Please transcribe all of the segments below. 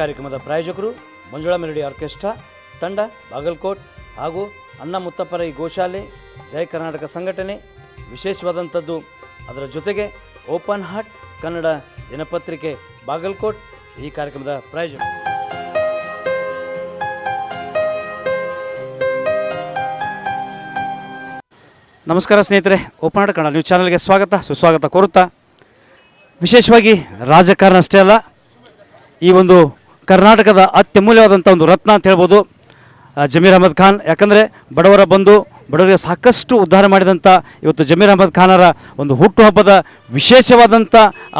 ಕಾರ್ಯಕ್ರಮದ ಪ್ರಾಯೋಜಕರು Manjula melody orchestra, ತಂಡ, ಬಾಗಲಕೋಟ್ ಹಾಗೂ ಅಣ್ಣ ಮುತ್ತಪ್ಪರ ಗೋಶಾಲೆ ಜಯ ಕರ್ನಾಟಕ ಸಂಘಟನೆ. ವಿಶೇಷವಾದಂಥದ್ದು ಅದರ ಜೊತೆಗೆ ಓಪನ್ ಹಾರ್ಟ್ ಕನ್ನಡ ದಿನಪತ್ರಿಕೆ ಬಾಗಲಕೋಟ್ ಈ ಕಾರ್ಯಕ್ರಮದ ಪ್ರಾಯೋಜಕರು ನಮಸ್ಕಾರ ಸ್ನೇಹಿತರೆ, ಓಪನ್ ಹಾರ್ಟ್ ಕನ್ನಡ ನ್ಯೂಸ್ ಚಾನಲ್ಗೆ ಸ್ವಾಗತ, ಸುಸ್ವಾಗತ ಕೋರುತ್ತಾ. ವಿಶೇಷವಾಗಿ ರಾಜಕಾರಣ ಅಷ್ಟೇ ಅಲ್ಲ, ಈ ಒಂದು ಕರ್ನಾಟಕದ ಅತ್ಯಮೂಲ್ಯವಾದಂಥ ಒಂದು ರತ್ನ ಅಂತ ಹೇಳ್ಬೋದು ಜಮೀರ್ ಅಹಮದ್ ಖಾನ್. ಯಾಕಂದರೆ ಬಡವರ ಬಂದು ಬಡವರಿಗೆ ಸಾಕಷ್ಟು ಉದ್ಧಾರ ಮಾಡಿದಂಥ ಇವತ್ತು ಜಮೀರ್ ಅಹಮದ್ ಖಾನರ ಒಂದು ಹುಟ್ಟುಹಬ್ಬದ ವಿಶೇಷವಾದಂಥ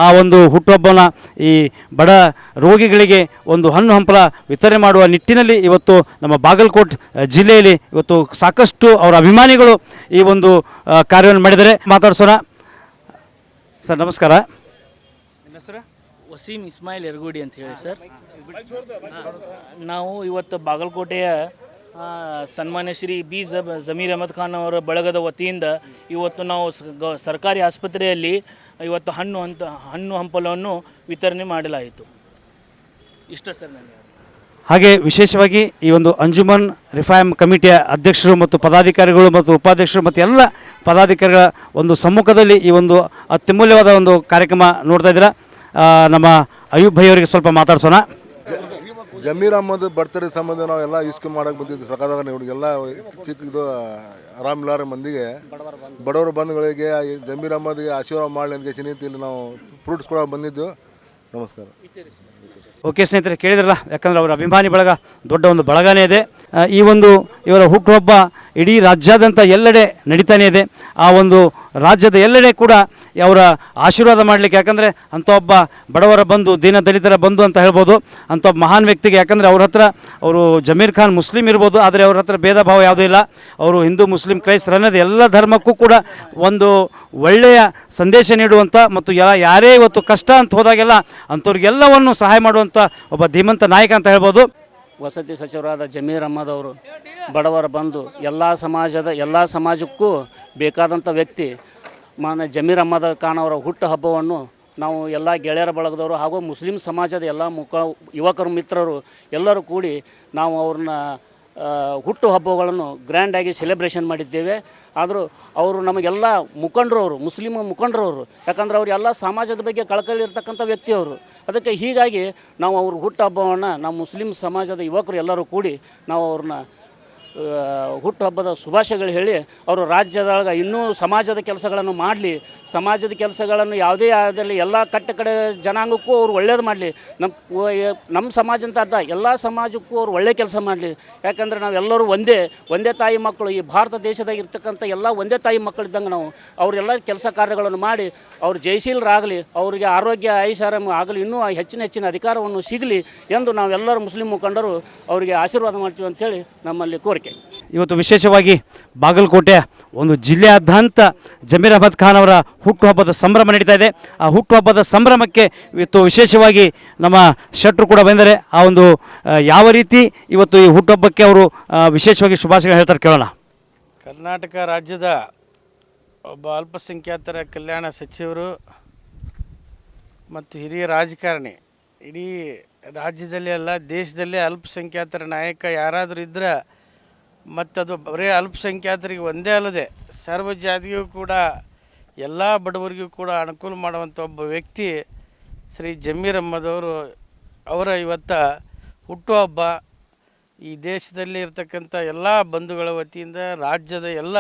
ಆ ಒಂದು ಹುಟ್ಟುಹಬ್ಬನ ಈ ಬಡ ರೋಗಿಗಳಿಗೆ ಒಂದು ಹಣ್ಣು ಹಂಪಲ ವಿತರಣೆ ಮಾಡುವ ನಿಟ್ಟಿನಲ್ಲಿ ಇವತ್ತು ನಮ್ಮ ಬಾಗಲಕೋಟ್ ಜಿಲ್ಲೆಯಲ್ಲಿ ಇವತ್ತು ಸಾಕಷ್ಟು ಅವರ ಅಭಿಮಾನಿಗಳು ಈ ಒಂದು ಕಾರ್ಯವನ್ನು ಮಾಡಿದರೆ ಮಾತಾಡ್ಸೋಣ. ಸರ್, ನಮಸ್ಕಾರ. ವಸೀಂ ಇಸ್ಮಾಯಿಲ್ ಎರಗೋಡಿ ಅಂತ ಹೇಳಿ ಸರ್. ನಾವು ಇವತ್ತು ಬಾಗಲಕೋಟೆಯ ಸನ್ಮಾನ್ಯ ಶ್ರೀ ಬಿ ಜಬ್, ಜಮೀರ್ ಅಹಮದ್ ಖಾನ್ ಅವರ ಬಳಗದ ವತಿಯಿಂದ ಇವತ್ತು ನಾವು ಸರ್ಕಾರಿ ಆಸ್ಪತ್ರೆಯಲ್ಲಿ ಇವತ್ತು ಹಣ್ಣು ಅಂತ ಹಣ್ಣು ಹಂಪಲವನ್ನು ವಿತರಣೆ ಮಾಡಲಾಯಿತು. ಇಷ್ಟ ಸರ್ ಹಾಗೆ ವಿಶೇಷವಾಗಿ ಈ ಒಂದು ಅಂಜುಮನ್ ರಿಫೈಮ್ ಕಮಿಟಿಯ ಅಧ್ಯಕ್ಷರು ಮತ್ತು ಪದಾಧಿಕಾರಿಗಳು ಮತ್ತು ಉಪಾಧ್ಯಕ್ಷರು ಮತ್ತು ಎಲ್ಲ ಪದಾಧಿಕಾರಿಗಳ ಒಂದು ಸಮ್ಮುಖದಲ್ಲಿ ಈ ಒಂದು ಅತ್ಯಮೂಲ್ಯವಾದ ಒಂದು ಕಾರ್ಯಕ್ರಮ ನೋಡ್ತಾ ಇದ್ದೀರಾ. ನಮ್ಮ ಅಯ್ಯೂಬ್ ಭೈ ಅವರಿಗೆ ಸ್ವಲ್ಪ ಮಾತಾಡ್ಸೋಣ. ಜಮೀರ್ ಅಹಮದ್ ಬರ್ತಡೇ ಸಂಬಂಧ ನಾವು ಎಲ್ಲ ಯೂಸ್ ಮಾಡಕ್ಕೆ ಬಂದಿದ್ದು ಸರ್ಕಾರದಾಗ ಇವ್ರಿಗೆಲ್ಲ ಚಿಕ್ಕ ಇದು ಆರಾಮಿಲ್ಲಾರ ಮಂದಿಗೆ. ಬಡವರ ಬಂಧುಗಳಿಗೆ ಜಮೀರ್ ಅಹಮದ್ಗೆ ಆಶೀರ್ವಾದ ಮಾಡಲಿ ಅಂತ ಚಿನಿತಿ ಇಲ್ಲಿ ನಾವು ಫ್ರೂಟ್ಸ್ ಕೂಡ ಬಂದಿದ್ದು. ನಮಸ್ಕಾರ. ಓಕೆ ಸ್ನೇಹಿತರೆ, ಕೇಳಿದ್ರಲ್ಲ, ಯಾಕಂದ್ರೆ ಅವರ ಅಭಿಮಾನಿ ಬಳಗ ದೊಡ್ಡ ಒಂದು ಬಳಗನೇ ಇದೆ. ಈ ಒಂದು ಇವರ ಹುಟ್ಟುಹಬ್ಬ ಇಡೀ ರಾಜ್ಯಾದ್ಯಂತ ಎಲ್ಲೆಡೆ ನಡೀತಾನೆ ಇದೆ. ಆ ಒಂದು ರಾಜ್ಯದ ಎಲ್ಲೆಡೆ ಕೂಡ ಅವರ ಆಶೀರ್ವಾದ ಮಾಡಲಿಕ್ಕೆ, ಯಾಕಂದರೆ ಅಂಥ ಒಬ್ಬ ಬಡವರ ಬಂದು, ದೀನ ದಲಿತರ ಬಂದು ಅಂತ ಹೇಳ್ಬೋದು. ಅಂಥ ಒಬ್ಬ ಮಹಾನ್ ವ್ಯಕ್ತಿಗೆ, ಯಾಕಂದರೆ ಅವ್ರ ಹತ್ರ ಅವರು ಜಮೀರ್ ಖಾನ್ ಮುಸ್ಲಿಂ ಇರ್ಬೋದು, ಆದರೆ ಅವ್ರ ಹತ್ರ ಭೇದ ಭಾವ ಯಾವುದೂ ಇಲ್ಲ. ಅವರು ಹಿಂದೂ, ಮುಸ್ಲಿಂ, ಕ್ರೈಸ್ತರ ಅನ್ನೋದು ಎಲ್ಲ ಧರ್ಮಕ್ಕೂ ಕೂಡ ಒಂದು ಒಳ್ಳೆಯ ಸಂದೇಶ ನೀಡುವಂಥ ಮತ್ತು ಎಲ್ಲ ಯಾರೇ ಇವತ್ತು ಕಷ್ಟ ಅಂತ ಹೋದಾಗೆಲ್ಲ ಅಂಥವ್ರಿಗೆಲ್ಲವನ್ನು ಸಹಾಯ ಮಾಡುವಂಥ ಒಬ್ಬ ಧೀಮಂತ ನಾಯಕ ಅಂತ ಹೇಳ್ಬೋದು. ವಸತಿ ಸಚಿವರಾದ ಜಮೀರ್ ಅಹಮದ್ ಅವರು ಬಡವರ ಬಂದು ಎಲ್ಲ ಸಮಾಜದ, ಎಲ್ಲ ಸಮಾಜಕ್ಕೂ ಬೇಕಾದಂಥ ವ್ಯಕ್ತಿ ಮಾನ್ಯ ಜಮೀರ್ ಅಹಮದ್ ಖಾನ್ ಅವರ ಹುಟ್ಟು ಹಬ್ಬವನ್ನು ನಾವು ಎಲ್ಲ ಗೆಳೆಯರ ಬಳಗದವರು ಹಾಗೂ ಮುಸ್ಲಿಂ ಸಮಾಜದ ಎಲ್ಲ ಮುಖ, ಯುವಕರು, ಮಿತ್ರರು ಎಲ್ಲರೂ ಕೂಡಿ ನಾವು ಅವ್ರನ್ನ ಹುಟ್ಟು ಹಬ್ಬಗಳನ್ನು ಗ್ರ್ಯಾಂಡಾಗಿ ಸೆಲೆಬ್ರೇಷನ್ ಮಾಡಿದ್ದೇವೆ. ಆದರೂ ಅವರು ನಮಗೆಲ್ಲ ಮುಖಂಡರವರು, ಮುಸ್ಲಿಮ್ ಮುಖಂಡರವರು, ಯಾಕಂದರೆ ಅವರು ಯಾಕಂದ್ರೆ ಅವರೆಲ್ಲ ಎಲ್ಲ ಸಮಾಜದ ಬಗ್ಗೆ ಕಳಕಳಿ ವ್ಯಕ್ತಿಯವರು. ಅದಕ್ಕೆ ಹೀಗಾಗಿ ನಾವು ಅವ್ರ ಹುಟ್ಟು ಹಬ್ಬವನ್ನು, ನಮ್ಮ ಮುಸ್ಲಿಂ ಸಮಾಜದ ಯುವಕರು ಎಲ್ಲರೂ ಕೂಡಿ ನಾವು ಅವ್ರನ್ನ ಹುಟ್ಟುಹಬ್ಬದ ಶುಭಾಶಯಗಳು ಹೇಳಿ ಅವರು ರಾಜ್ಯದೊಳಗೆ ಇನ್ನೂ ಸಮಾಜದ ಕೆಲಸಗಳನ್ನು ಮಾಡಲಿ. ಸಮಾಜದ ಕೆಲಸಗಳನ್ನು ಯಾವುದೇ ಆದಲ್ಲಿ ಎಲ್ಲ ಕಟ್ಟ ಕಡೆ ಜನಾಂಗಕ್ಕೂ ಅವ್ರು ಒಳ್ಳೇದು ಮಾಡಲಿ. ನಮ್ಮ ನಮ್ಮ ಸಮಾಜ ಅಂತ ಅರ್ಥ, ಎಲ್ಲ ಸಮಾಜಕ್ಕೂ ಅವ್ರು ಒಳ್ಳೆ ಕೆಲಸ ಮಾಡಲಿ. ಯಾಕಂದರೆ ನಾವೆಲ್ಲರೂ ಒಂದೇ ಒಂದೇ ತಾಯಿ ಮಕ್ಕಳು. ಈ ಭಾರತ ದೇಶದಾಗ ಇರ್ತಕ್ಕಂಥ ಎಲ್ಲ ಒಂದೇ ತಾಯಿ ಮಕ್ಕಳಿದ್ದಂಗೆ ನಾವು. ಅವರೆಲ್ಲ ಕೆಲಸ ಕಾರ್ಯಗಳನ್ನು ಮಾಡಿ, ಅವ್ರು ಜಯಶೀಲರಾಗಲಿ, ಅವರಿಗೆ ಆರೋಗ್ಯ ಐಷಾರಾಮ ಆಗಲಿ, ಇನ್ನೂ ಹೆಚ್ಚಿನ ಹೆಚ್ಚಿನ ಅಧಿಕಾರವನ್ನು ಸಿಗಲಿ ಎಂದು ನಾವೆಲ್ಲರೂ ಮುಸ್ಲಿಂ ಮುಖಂಡರು ಅವರಿಗೆ ಆಶೀರ್ವಾದ ಮಾಡ್ತೀವಿ ಅಂತೇಳಿ ನಮ್ಮಲ್ಲಿ ಕೋರಿಕೆ. ಇವತ್ತು ವಿಶೇಷವಾಗಿ ಬಾಗಲಕೋಟೆ ಒಂದು ಜಿಲ್ಲೆಯಾದ್ಯಂತ ಜಮೀರ್ ಅಹಮದ್ ಖಾನ್ ಅವರ ಹುಟ್ಟುಹಬ್ಬದ ಸಂಭ್ರಮ ನಡೀತಾ ಇದೆ. ಆ ಹುಟ್ಟುಹಬ್ಬದ ಸಂಭ್ರಮಕ್ಕೆ ಇವತ್ತು ವಿಶೇಷವಾಗಿ ನಮ್ಮ ಶೆಟ್ರು ಕೂಡ ಬಂದರೆ. ಆ ಒಂದು ಯಾವ ರೀತಿ ಇವತ್ತು ಈ ಹುಟ್ಟುಹಬ್ಬಕ್ಕೆ ಅವರು ವಿಶೇಷವಾಗಿ ಶುಭಾಶಯ ಹೇಳ್ತಾರೆ ಕೇಳೋಣ. ಕರ್ನಾಟಕ ರಾಜ್ಯದ ಒಬ್ಬ ಅಲ್ಪಸಂಖ್ಯಾತರ ಕಲ್ಯಾಣ ಸಚಿವರು ಮತ್ತು ಹಿರಿಯ ರಾಜಕಾರಣಿ. ಇಡೀ ರಾಜ್ಯದಲ್ಲಿ ಅಲ್ಲ, ದೇಶದಲ್ಲೇ ಅಲ್ಪಸಂಖ್ಯಾತರ ನಾಯಕ ಯಾರಾದರೂ ಇದ್ದರೆ ಮತ್ತದು ಬರೀ ಅಲ್ಪಸಂಖ್ಯಾತರಿಗೆ ಒಂದೇ ಅಲ್ಲದೆ ಸರ್ವ ಜಾತಿಗೂ ಕೂಡ ಎಲ್ಲ ಬಡವರಿಗೂ ಕೂಡ ಅನುಕೂಲ ಮಾಡುವಂಥ ಒಬ್ಬ ವ್ಯಕ್ತಿ ಶ್ರೀ ಜಮೀರ್ ಅಹ್ಮದ್ ಅವರು ಇವತ್ತ ಹುಟ್ಟುಹಬ್ಬ ಈ ದೇಶದಲ್ಲಿ ಇರತಕ್ಕಂಥ ಎಲ್ಲ ಬಂಧುಗಳ ವತಿಯಿಂದ, ರಾಜ್ಯದ ಎಲ್ಲ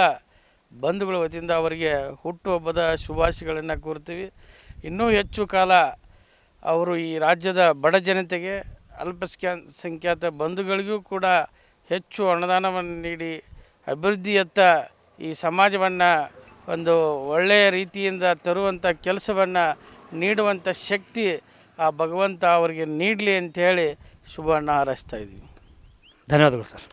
ಬಂಧುಗಳ ವತಿಯಿಂದ ಅವರಿಗೆ ಹುಟ್ಟುಹಬ್ಬದ ಶುಭಾಶಯಗಳನ್ನು ಕೋರ್ತೀವಿ. ಇನ್ನೂ ಹೆಚ್ಚು ಕಾಲ ಅವರು ಈ ರಾಜ್ಯದ ಬಡ ಜನತೆಗೆ ಅಲ್ಪಸಂಖ್ಯಾತ ಸಂಖ್ಯಾತ ಬಂಧುಗಳಿಗೂ ಕೂಡ ಹೆಚ್ಚು ಅನುದಾನವನ್ನು ನೀಡಿ ಅಭಿವೃದ್ಧಿಯತ್ತ ಈ ಸಮಾಜವನ್ನು ಒಂದು ಒಳ್ಳೆಯ ರೀತಿಯಿಂದ ತರುವಂಥ ಕೆಲಸವನ್ನು ನೀಡುವಂಥ ಶಕ್ತಿ ಆ ಭಗವಂತ ಅವರಿಗೆ ನೀಡಲಿ ಅಂಥೇಳಿ ಶುಭವನ್ನು ಹಾರೈಸ್ತಾ ಇದ್ದೀವಿ. ಧನ್ಯವಾದಗಳು ಸರ್.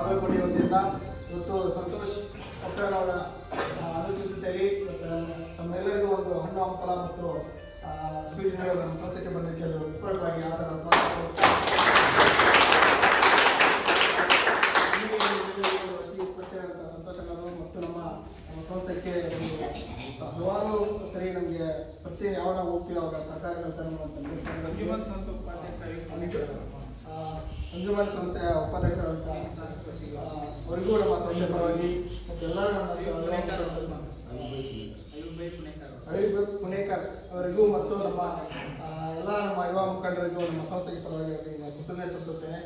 ಬಾಗಲಕೋಟೆ ವತಿಯಿಂದ ಇವತ್ತು ಸಂತೋಷ್ ಅವರ ಇವತ್ತು ತಮ್ಮೆಲ್ಲರಿಗೂ ಒಂದು ಹಣ್ಣು, ಹಂಪಲ ಮತ್ತು ಸ್ವೀಟ್ ನಮ್ಮ ಸಂಸ್ಥೆಗೆ ಬಂದಕ್ಕೆ ವಿಪರೀತವಾಗಿ ಆದರ ಸಂತೋಷಗಳು ಮತ್ತು ನಮ್ಮ ಹಲವಾರು ನಮಗೆ ಯಾವಾಗ ಹೋಗ್ತೀವಿ ಅವಾಗ ಅಂಜುಮನ್ ಸಂಸ್ಥೆಯ ನಮ್ಮ ಪರವಾಗಿ ಮತ್ತು ಎಲ್ಲರೂ ನಮ್ಮ ಅಭಿಭೂತ್ ಪುಣೇಕರ್ ಅವರಿಗೂ ಮತ್ತು ನಮ್ಮ ಎಲ್ಲ ನಮ್ಮ ಯುವ ಮುಖಂಡರಿಗೂ ನಮ್ಮ ಸಂಸ್ಥೆಗೆ ಪರವಾಗಿ ಅವರಿಗೆ ಕೃತಜ್ಞತೆ ಸಲ್ಲಿಸುತ್ತೇನೆ.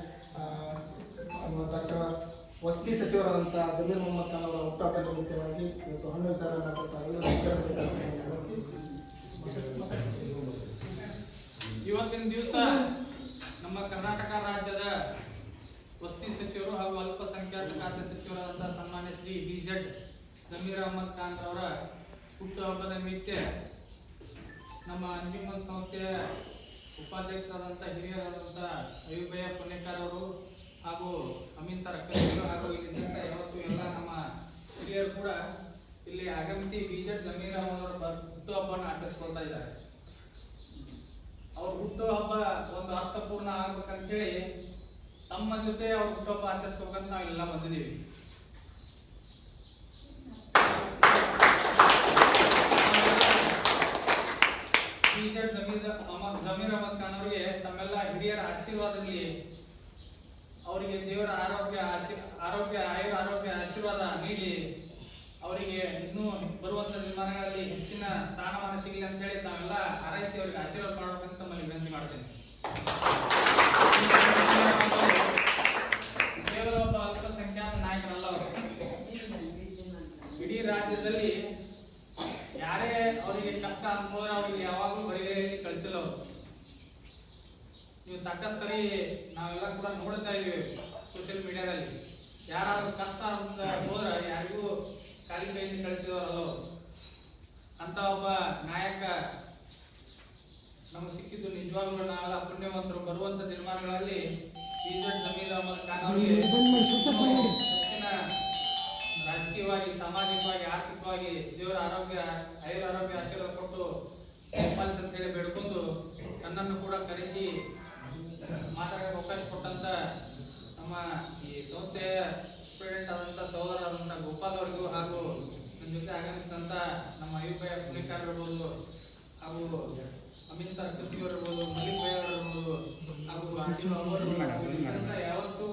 ಡಾಕ್ಟರ್ ವಸತಿ ಸಚಿವರಾದಂಥ ಜಮೀರ್ ಮೊಹಮ್ಮದ್ ಖಾನ್ ಅವರ ಹುಟ್ಟುಹಬ್ಬದ ಮುಖ್ಯವಾಗಿ ಇವತ್ತು ಹಣ್ಣು ಇವತ್ತಿನ ದಿವಸ ನಮ್ಮ ಕರ್ನಾಟಕ ರಾಜ್ಯದ ವಸತಿ ಸಚಿವರು ಹಾಗೂ ಅಲ್ಪಸಂಖ್ಯಾತ ಖಾತೆ ಸಚಿವರಾದಂತಹ ಸನ್ಮಾನ್ಯ ಶ್ರೀ ಬಿ ಜೆಡ್ ಜಮೀರ್ ಅಹಮದ್ ಖಾನ್ ಅವರ ಹುಟ್ಟುಹಬ್ಬದ ನಿಮಿತ್ತ ನಮ್ಮ ಅಂಜುಮನ್ ಸಂಸ್ಥೆಯ ಉಪಾಧ್ಯಕ್ಷರಾದಂಥ ಹಿರಿಯರಾದಂಥ ಅಯುಭಯ ಪುಣ್ಯಕಾರ್ ಅವರು ಹಾಗೂ ಅಮೀನ್ ಸರ್ ಅಕ್ಕರು ಹಾಗೂ ಇಲ್ಲಿದ್ದಂಥ ಯಾವತ್ತು ಎಲ್ಲ ನಮ್ಮ ಹಿರಿಯರು ಕೂಡ ಇಲ್ಲಿ ಆಗಮಿಸಿ ಬಿ ಜೆಡ್ ಜಮೀರ್ ಅಹಮದ್ ಅವರ ಹುಟ್ಟುಹಬ್ಬವನ್ನು ಆಚರಿಸ್ಕೊಳ್ತಾ ಇದ್ದಾರೆ. ಅವ್ರ ಹುಟ್ಟುಹಬ್ಬ ಒಂದು ಅರ್ಥಪೂರ್ಣ ಆಗ್ಬೇಕಂತೇಳಿ ತಮ್ಮ ಜೊತೆ ಅವ್ರ ಹುಟ್ಟುಹಬ್ಬ ಆಚರಿಸ್ಬೇಕಂತ ನಾವೆಲ್ಲ ಬಂದಿದ್ದೀವಿ. ಟೀಚರ್ ಜಮೀರ್ ಜಮೀರ್ ಅಹಮದ್ ಖಾನ್ ಅವರಿಗೆ ತಮ್ಮೆಲ್ಲ ಹಿರಿಯರ ಆಶೀರ್ವಾದದಲ್ಲಿ ಅವರಿಗೆ ದೇವರ ಆರೋಗ್ಯ ಆರೋಗ್ಯ ಆಯುರ್ ಆರೋಗ್ಯ ಆಶೀರ್ವಾದ ನೀಡಿ ಅವರಿಗೆ ಇನ್ನೂ ಬರುವಂತ ನಿರ್ಮಾಣಗಳಲ್ಲಿ ಹೆಚ್ಚಿನ ಸ್ಥಾನಮಾನ ಸಿಗಲಿ ಅಂತ ಹೇಳಿ ತಾವೆಲ್ಲ ಹಾರೈಸಿ ಅವರಿಗೆ ಆಶೀರ್ವಾದ ಮಾಡಬೇಕಂತ ತಮ್ಮಲ್ಲಿ ವಿನಂತಿ ಮಾಡ್ತೇನೆ ಕೇವಲ ಒಬ್ಬ ಅಲ್ಪಸಂಖ್ಯಾತ ನಾಯಕರಲ್ಲ ಅವರು ಇಡೀ ರಾಜ್ಯದಲ್ಲಿ ಯಾರೇ ಅವರಿಗೆ ಕಷ್ಟ ಅನ್ಬೋದ್ರೆ ಅವ್ರಿಗೆ ಯಾವಾಗಲೂ ಬರಿಗೈಯಲ್ಲಿ ಕಳಿಸಿಲ್ಲ ನೀವು ಸಾಕಷ್ಟು ಸರಿ ನಾವೆಲ್ಲ ಕೂಡ ನೋಡ್ತಾ ಇದೀವಿ ಸೋಷಿಯಲ್ ಮೀಡಿಯಾದಲ್ಲಿ ಯಾರಾದ್ರೂ ಕಷ್ಟ ಅಂತ ಹೋದ್ರೆ ಯಾರಿಗೂ ಖಾಲಿ ಕೈಯಿಂದ ಕಳಿಸಿದವರಲ್ಲ ಅಂತ ಒಬ್ಬ ನಾಯಕ ನಮ್ಗೆ ಸಿಕ್ಕಿದ್ದು ನಿಜವಾಗ್ಲೂ ನಾವೆಲ್ಲ ಪುಣ್ಯವಂತರು. ಬರುವಂತ ನಿರ್ಮಾಣಗಳಲ್ಲಿ ಜಮೀರ್ ಅಹಮದ್ ಖಾನ್ ಅವರಿಗೆ ನನ್ನನ್ನು ಕೂಡ ಕರೆಸಿ ಮಾತಾಡಲು ಅವಕಾಶ ಕೊಟ್ಟಂತ ನಮ್ಮ ಈ ಸಂಸ್ಥೆಯ ಸ್ಟೂಡೆಂಟ್ ಆದಂಥ ಸಹೋದರರಾದಂಥ ಗೋಪಾಲ್ ಅವರಿಗೂ ಹಾಗೂ ನನ್ನ ಜೊತೆ ಆಗಮಿಸಿದಂತ ನಮ್ಮ ಅಯ್ಯಪ್ಪ ಪುಣ್ಯಕಾರ್ ಇರ್ಬೋದು ಹಾಗೂ ಅಮಿತ್ ಸರ್ ಕೃಷಿ ಇರ್ಬೋದು ಮಲ್ಲಿಕ್ ಭೈ ಅವರು ಇರ್ಬೋದು ಹಾಗೂ. ಯಾವತ್ತೂ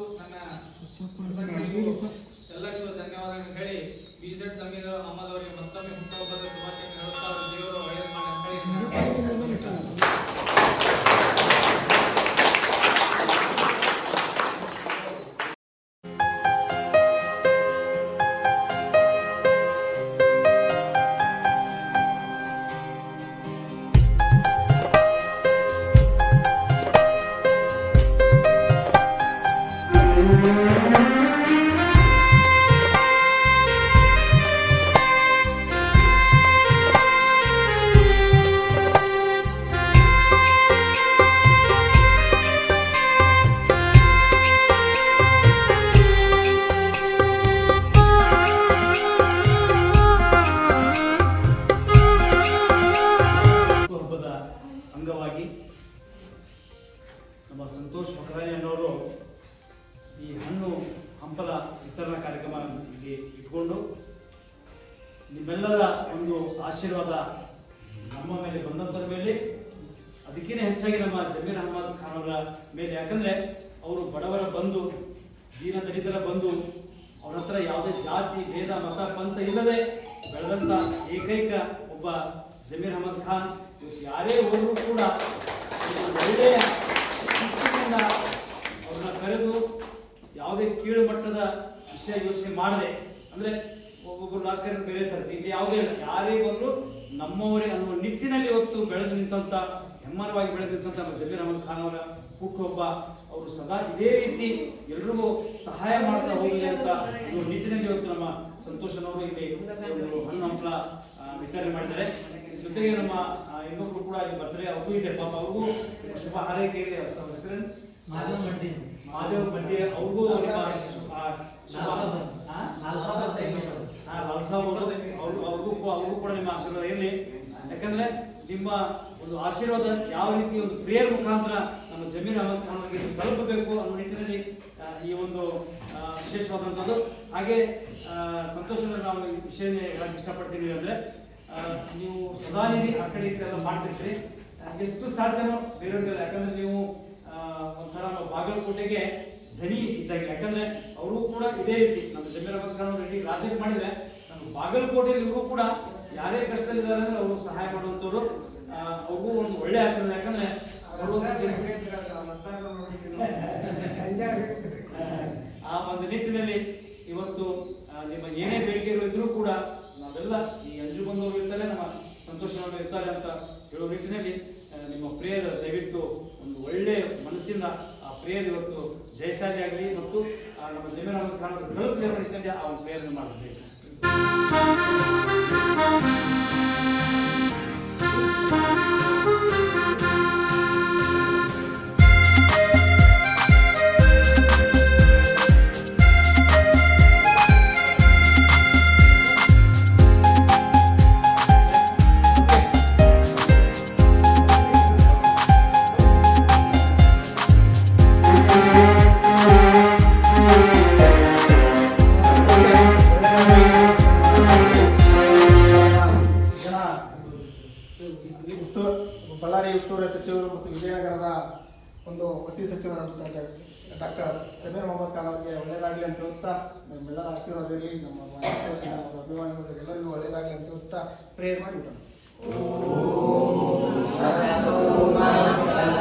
ಹಂಪಲ ವಿತರಣಾ ಕಾರ್ಯಕ್ರಮ ಇಲ್ಲಿ ಇಟ್ಕೊಂಡು ನಿಮ್ಮೆಲ್ಲರ ಒಂದು ಆಶೀರ್ವಾದ ನಮ್ಮ ಮೇಲೆ ಬಂದಂಥದ್ರ ಮೇಲೆ. ಅದಕ್ಕಿಂತ ಹೆಚ್ಚಾಗಿ ನಮ್ಮ ಜಮೀರ್ ಅಹಮದ್ ಖಾನ್ ಅವರ ಮೇಲೆ. ಯಾಕಂದ್ರೆ ಅವರು ಬಡವರ ಬಂದು ದೀನ ದಲಿತರ ಬಂದು ಅವರ ಹತ್ರ ಯಾವುದೇ ಜಾತಿ, ಭೇದ, ಮತ, ಪಂಥ ಇಲ್ಲದೆ ಬೆಳೆದಂತ ಏಕೈಕ ಒಬ್ಬ ಜಮೀರ್ ಅಹಮದ್ ಖಾನ್. ಯಾರೇ ಹೋದರೂ ಕೂಡ ಒಳ್ಳೆಯ ಯಾವುದೇ ಕೀಳು ಮಟ್ಟದ ವಿಷಯ ಯೋಚನೆ ಮಾಡದೆ, ಅಂದ್ರೆ ಒಬ್ಬೊಬ್ಬರು ರಾಜಕಾರಣ ಬೇರೆ ತರ ಇಲ್ಲಿ ಯಾವುದೇ ಇಲ್ಲ ಯಾರೇ ಬಂದ್ರು ನಮ್ಮವರೇ ಅನ್ನುವ ನಿಟ್ಟಿನಲ್ಲಿ ಇವತ್ತು ಬೆಳೆದು ನಿಂತಂತ, ಹೆಮ್ಮರವಾಗಿ ಬೆಳೆದು ನಿಂತಂತ ಜಮೀರ್ ಅಹಮದ್ ಖಾನ್ ಅವರ ಹುಟ್ಟುಹಬ್ಬ ಅವರು ಸದಾ ಇದೇ ರೀತಿ ಎಲ್ರಿಗೂ ಸಹಾಯ ಮಾಡ್ತಾ ಹೋಗಲಿ ಅಂತ ಒಂದು ನಿಟ್ಟಿನಲ್ಲಿ ಇವತ್ತು ನಮ್ಮ ಸಂತೋಷನವರು ಇಲ್ಲಿ ಹಣ್ಣು ಹಂಪಲ ವಿತರಣೆ ಮಾಡಿದ್ದಾರೆ ಜೊತೆಗೆ ನಮ್ಮ ಇನ್ನೊಬ್ಬರು ಕೂಡ ಬರ್ತಾರೆ ಅವರು ಇದೆ ಪಾಪ, ಅವ್ರಿಗೂ ಶುಭ ಹಾರೈಕೆ ಇದೆ ಅವ್ರ ಹೆಸರೇನು? ಮಾದೇವ್ ಬಂಡಿ ಅವ್ರಿಗೂ ಅವ್ರಿಗೂ ಅವ್ರಿಗೂ ಕೂಡ ನಿಮ್ಮ ಆಶೀರ್ವಾದ ಇರಲಿ. ಯಾಕಂದ್ರೆ ನಿಮ್ಮ ಒಂದು ಆಶೀರ್ವಾದ ಯಾವ ರೀತಿ ಒಂದು ಪ್ರೇಯರ್ ಮುಖಾಂತರ ನಮ್ಮ ಜಮೀನು ಅವರಿಗೆ ತಲುಪಬೇಕು ಅನ್ನೋ ನಿಟ್ಟಿನಲ್ಲಿ ಈ ಒಂದು ವಿಶೇಷವಾದಂಥದ್ದು. ಹಾಗೆ ಸಂತೋಷ ನಾವು ಈ ವಿಷಯ ಹೇಳಕ್ಕೆ ಇಷ್ಟಪಡ್ತೀನಿ ಅಂದ್ರೆ ನೀವು ಸದಾ ನಿಧಿ ಆ ಕಡೆ ಎಲ್ಲ ಮಾಡ್ತಿರ್ತೀರಿ. ಎಷ್ಟು ಸಾಧ್ಯನೋ ಬೇರೆಯವ್ರಿಗೆ ಯಾಕಂದ್ರೆ ನೀವು ಒಂಥರ ನಮ್ಮ ಬಾಗಲಕೋಟೆಗೆ ಧನಿ ಇದ್ದಾಗ ಯಾಕಂದ್ರೆ ಅವರು ಕೂಡ ಇದೇ ರೀತಿ, ನಮ್ಮ ಜಮೀರ್ ಅಹಮದ್ ಖಾನ್ ರಾಜ್ಯಕ್ಕೆ ಮಾಡಿದ್ರೆ, ನಮ್ಮ ಬಾಗಲಕೋಟೆಯಲ್ಲಿ ಇವರು ಕೂಡ ಯಾರೇ ಕಷ್ಟದಲ್ಲಿದ್ದಾರೆ ಅಂದ್ರೆ ಅವರು ಸಹಾಯ ಮಾಡುವಂಥವ್ರು ಅವ್ರಿಗೂ ಒಂದು ಒಳ್ಳೆ ಆಚರಣೆ ಯಾಕಂದ್ರೆ ಆ ಒಂದು ನಿಟ್ಟಿನಲ್ಲಿ ಇವತ್ತು ನಿಮ್ಮ ಏನೇ ಬೇಡಿಕೆಗಳು ಇದ್ರೂ ಕೂಡ ನಾವೆಲ್ಲ ಈ ಅಂಜು ಬಂದವರು ಇರ್ತಾರೆ ನಮ್ಮ ಸಂತೋಷ ಇರ್ತಾರೆ ಅಂತ ಹೇಳೋ ನಿಟ್ಟಿನಲ್ಲಿ ನಿಮ್ಮ ಪ್ರೇಯರ್ ದಯವಿಟ್ಟು ಒಂದು ಒಳ್ಳೆ ಮನಸ್ಸಿಂದ ಆ ಪ್ರೇಯರ್ ಇವತ್ತು ಜಯಶಾಲಿ ಆಗಲಿ ಮತ್ತು ನಮ್ಮ ಜಮೀನ ಕಾಣದ ಖಾನ್ ಅವರು ತಲುಪಲಿ ಅನ್ನೋ ಆ ಒಂದು ಪ್ರೇಯರ್ ಹೇಳುತ್ತಾ ನಮ್ಮೆಲ್ಲರ ಆಶೀರ್ವಾದ ಇರಲಿ ನಮ್ಮ ಅಭಿಮಾನಿಗಳು ಎಲ್ಲರಿಗೂ ಒಳ್ಳೆಯದಾಗಲಿ ಅಂತ ಹೇಳುತ್ತಾ ಪ್ರೇಯರ್ ಮಾಡಿ ಬಿಡೋಣ ನಮಸ್ಕಾರ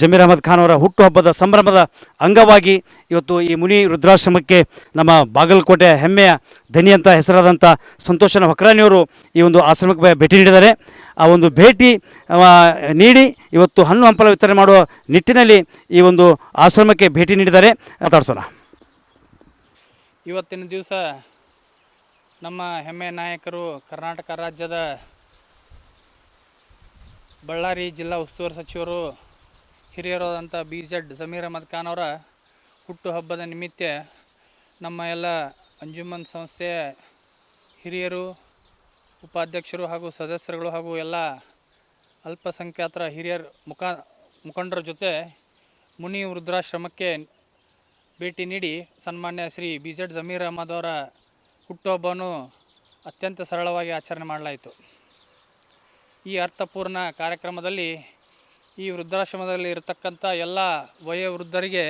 ಜಮೀರ್ ಅಹಮದ್ ಖಾನ್ ಅವರ ಹುಟ್ಟುಹಬ್ಬದ ಸಂಭ್ರಮದ ಅಂಗವಾಗಿ ಇವತ್ತು ಈ ಮುನಿ ರುದ್ರಾಶ್ರಮಕ್ಕೆ ನಮ್ಮ ಬಾಗಲಕೋಟೆ ಹೆಮ್ಮೆಯ ಧನಿ ಅಂತ ಹೆಸರಾದಂಥ ಸಂತೋಷನ ಹೊಕ್ರಾನಿಯವರು ಈ ಒಂದು ಆಶ್ರಮಕ್ಕೆ ಭೇಟಿ ನೀಡಿದ್ದಾರೆ. ಆ ಒಂದು ಭೇಟಿ ನೀಡಿ ಇವತ್ತು ಹಣ್ಣು ಹಂಪಲ ವಿತರಣೆ ಮಾಡುವ ನಿಟ್ಟಿನಲ್ಲಿ ಈ ಒಂದು ಆಶ್ರಮಕ್ಕೆ ಭೇಟಿ ನೀಡಿದ್ದಾರೆ. ಮಾತಾಡ್ಸೋಣ. ಇವತ್ತಿನ ದಿವಸ ನಮ್ಮ ಹೆಮ್ಮೆಯ ನಾಯಕರು ಕರ್ನಾಟಕ ರಾಜ್ಯದ ಬಳ್ಳಾರಿ ಜಿಲ್ಲಾ ಉಸ್ತುವಾರಿ ಸಚಿವರು ಹಿರಿಯರಾದಂಥ ಬಿ ಜೆಡ್ ಜಮೀರ್ ಅಹಮದ್ ಖಾನ್ ಅವರ ಹುಟ್ಟುಹಬ್ಬದ ನಿಮಿತ್ತ ನಮ್ಮ ಎಲ್ಲ ಅಂಜುಮನ್ ಸಂಸ್ಥೆಯ ಹಿರಿಯರು, ಉಪಾಧ್ಯಕ್ಷರು ಹಾಗೂ ಸದಸ್ಯರುಗಳು ಹಾಗೂ ಎಲ್ಲ ಅಲ್ಪಸಂಖ್ಯಾತರ ಹಿರಿಯರ ಮುಖ ಮುಖಂಡರ ಜೊತೆ ಮುನಿ ವೃದ್ಧಾಶ್ರಮಕ್ಕೆ ಭೇಟಿ ನೀಡಿ ಸನ್ಮಾನ್ಯ ಶ್ರೀ ಬಿ ಜೆಡ್ ಜಮೀರ್ ಅಹಮದ್ ಅವರ ಹುಟ್ಟುಹಬ್ಬವನ್ನು ಅತ್ಯಂತ ಸರಳವಾಗಿ ಆಚರಣೆ ಮಾಡಲಾಯಿತು. ಈ ಅರ್ಥಪೂರ್ಣ ಕಾರ್ಯಕ್ರಮದಲ್ಲಿ ಈ ವೃದ್ಧಾಶ್ರಮದಲ್ಲಿ ಇರತಕ್ಕಂಥ ಎಲ್ಲ ವಯೋವೃದ್ಧರಿಗೆ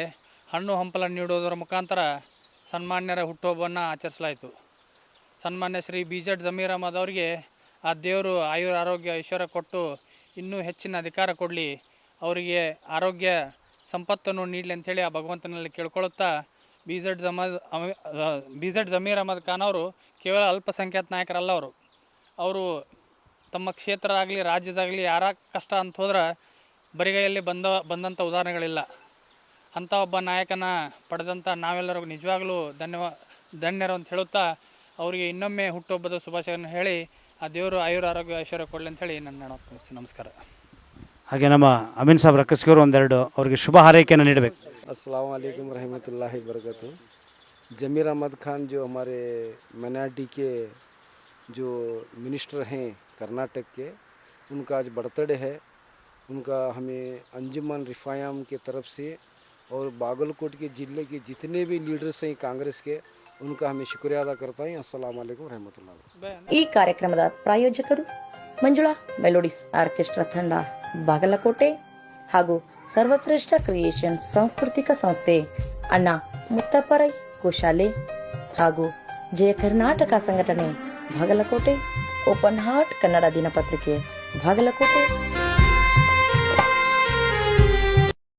ಹಣ್ಣು ಹಂಪಲ ನೀಡುವುದರ ಮುಖಾಂತರ ಸನ್ಮಾನ್ಯರ ಹುಟ್ಟುಹಬ್ಬವನ್ನು ಆಚರಿಸಲಾಯಿತು. ಸನ್ಮಾನ್ಯ ಶ್ರೀ ಬಿ ಜೆಡ್ ಜಮೀರ್ ಅಹಮದ್ ಅವರಿಗೆ ಆ ದೇವರು ಆಯುರ ಆರೋಗ್ಯ ಐಶ್ವರ್ಯ ಕೊಟ್ಟು ಇನ್ನೂ ಹೆಚ್ಚಿನ ಅಧಿಕಾರ ಕೊಡಲಿ, ಅವರಿಗೆ ಆರೋಗ್ಯ ಸಂಪತ್ತನ್ನು ನೀಡಲಿ ಅಂಥೇಳಿ ಆ ಭಗವಂತನಲ್ಲಿ ಕೇಳ್ಕೊಳ್ಳುತ್ತಾ ಬಿ ಜೆಡ್ ಜಮದ್ ಬಿ ಜೆಡ್ ಜಮೀರ್ ಅಹಮದ್ ಖಾನ್ ಅವರು ಕೇವಲ ಅಲ್ಪಸಂಖ್ಯಾತ ನಾಯಕರಲ್ಲ ಅವರು. ಅವರು ತಮ್ಮ ಕ್ಷೇತ್ರ ಆಗಲಿ ರಾಜ್ಯದಾಗಲಿ ಯಾರ ಕಷ್ಟ ಅಂತ ಹೋದ್ರೆ ಬರಿಗೈಯಲ್ಲಿ ಬಂದ ಬಂದಂಥ ಉದಾಹರಣೆಗಳಿಲ್ಲ ಅಂಥ ಒಬ್ಬ ನಾಯಕನ ಪಡೆದಂಥ ನಾವೆಲ್ಲರೂ ನಿಜವಾಗಲೂ ಧನ್ಯವಾ ಧನ್ಯರು ಅಂತ ಹೇಳುತ್ತಾ ಅವರಿಗೆ ಇನ್ನೊಮ್ಮೆ ಹುಟ್ಟುಹಬ್ಬದ ಶುಭಾಶಯವನ್ನು ಹೇಳಿ ಆ ದೇವರು ಆಯುರ ಆರೋಗ್ಯ ಐಶ್ವರ್ಯ ಕೊಡಲಿ ಅಂತ ಹೇಳಿ ನನ್ನ ನಮಸ್ಕಾರ ಹಾಗೆ ನಮ್ಮ ಅಮೀನ್ ಸಾಬ್ ರಕ್ಕಸ್ಗಿಯವರು ಒಂದೆರಡು ಅವರಿಗೆ ಶುಭ ಹಾರೈಕೆಯನ್ನು ನೀಡಬೇಕು अस्सलाम वालेकुम रहमतुल्लाहि वरकतु जमीर अहमद खान जो हमारे माइनॉरिटी के जो मिनिस्टर हैं कर्नाटक के उनका आज बर्थडे है उनका हमें अंजुमन रिफायाम के तरफ से और बागलकोट के ज़िले के जितने भी लीडर्स हैं कांग्रेस के उनका हमें शुक्रिया अदा करता हूँ अस्सलाम वालेकुम रहमतुल्लाह ಈ ಕಾರ್ಯಕ್ರಮದ ಪ್ರಾಯೋಜಕರು ಮಂಜುಳಾ ಮೆಲೋಡಿಸ್ ಆರ್ಕೆಸ್ಟ್ರಾ ತಂಡ ಬಾಗಲಕೋಟೆ ಹಾಗೂ ಸರ್ವಶ್ರೇಷ್ಠ ಕ್ರಿಯೇಷನ್ ಸಾಂಸ್ಕೃತಿಕ ಸಂಸ್ಥೆ ಅಣ್ಣ ಮುತ್ತಪ್ಪರೈ ಗೋಶಾಲೆ ಹಾಗೂ ಜಯ ಕರ್ನಾಟಕ ಸಂಘಟನೆ ಬಾಗಲಕೋಟೆ ಓಪನ್ ಹಾರ್ಟ್ ಕನ್ನಡ ದಿನಪತ್ರಿಕೆ ಬಾಗಲಕೋಟೆ